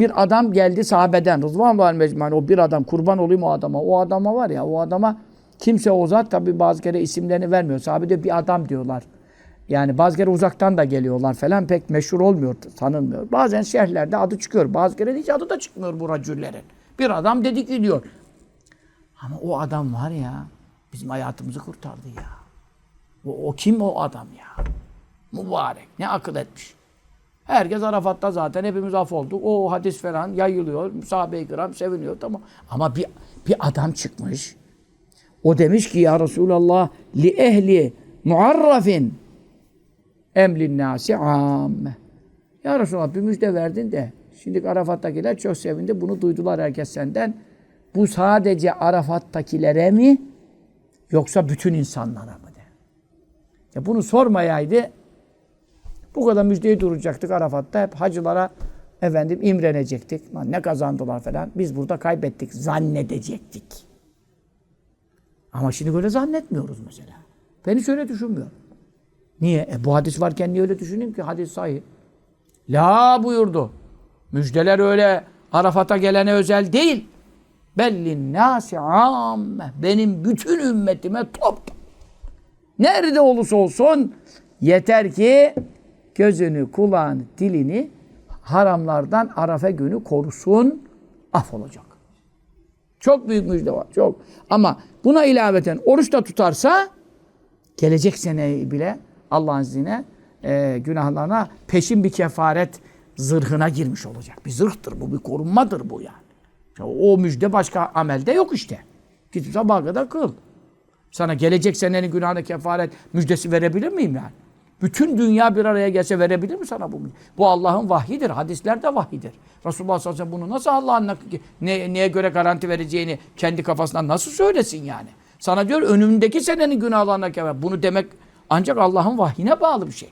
Bir adam geldi sahabeden. Rızvan var mecmuan. O bir adam kurban olayım o adama. O adama var ya o adama kimse o zat tabi bazı kere isimlerini vermiyor. Sahabede bir adam diyorlar. Yani bazı kere uzaktan da geliyorlar falan pek meşhur olmuyor, tanınmıyor. Bazen şehirlerde adı çıkıyor. Bazı kere hiç adı da çıkmıyor bu racüllerin. Bir adam dedik gidiyor. Ama o adam var ya bizim hayatımızı kurtardı ya. O, o kim o adam ya? Mübarek. Ne akıl etmiş. Herkes Arafat'ta zaten hepimiz af olduk. O hadis falan yayılıyor. Sahabe-i kiram seviniyor tamam. Ama bir, bir adam çıkmış. O demiş ki ya Resulallah li ehli muarrafin emlin nasi amme. Ya Resulallah bir müjde verdin de şimdi Arafat'takiler çok sevindi. Bunu duydular herkes senden. Bu sadece Arafat'takilere mi yoksa bütün insanlara mı de. Ya bunu sormayaydı bu kadar müjdeyi duracaktık Arafat'ta. Hep hacılara efendim imrenecektik. Lan ne kazandılar falan. Biz burada kaybettik. Zannedecektik. Ama şimdi böyle zannetmiyoruz mesela. Ben hiç öyle düşünmüyorum. Niye? E bu hadis varken niye öyle düşüneyim ki? Hadis sahih. La buyurdu. Müjdeler öyle Arafat'a gelene özel değil. Bellin nasi amme. Benim bütün ümmetime top. Nerede olursa olsun yeter ki gözünü, kulağını, dilini haramlardan Arafa günü korusun, af olacak. Çok büyük müjde var, çok. Ama buna ilaveten oruç da tutarsa gelecek sene bile Allah'ın izniyle e, günahlarına peşin bir kefaret zırhına girmiş olacak. Bir zırhtır bu, bir korunmadır bu yani. Ya O müjde başka amelde yok işte. Git sabaha kadar kıl. Sana gelecek senenin günahına kefaret müjdesi verebilir miyim yani? Bütün dünya bir araya gelse verebilir mi sana bu? Bu Allah'ın vahyidir. Hadisler de vahyidir. Resulullah sallallahu aleyhi ve sellem bunu nasıl Allah'ın ne, neye göre garanti vereceğini kendi kafasından nasıl söylesin yani? Sana diyor önümdeki senenin günahlarına kefaret. Bunu demek ancak Allah'ın vahyine bağlı bir şey.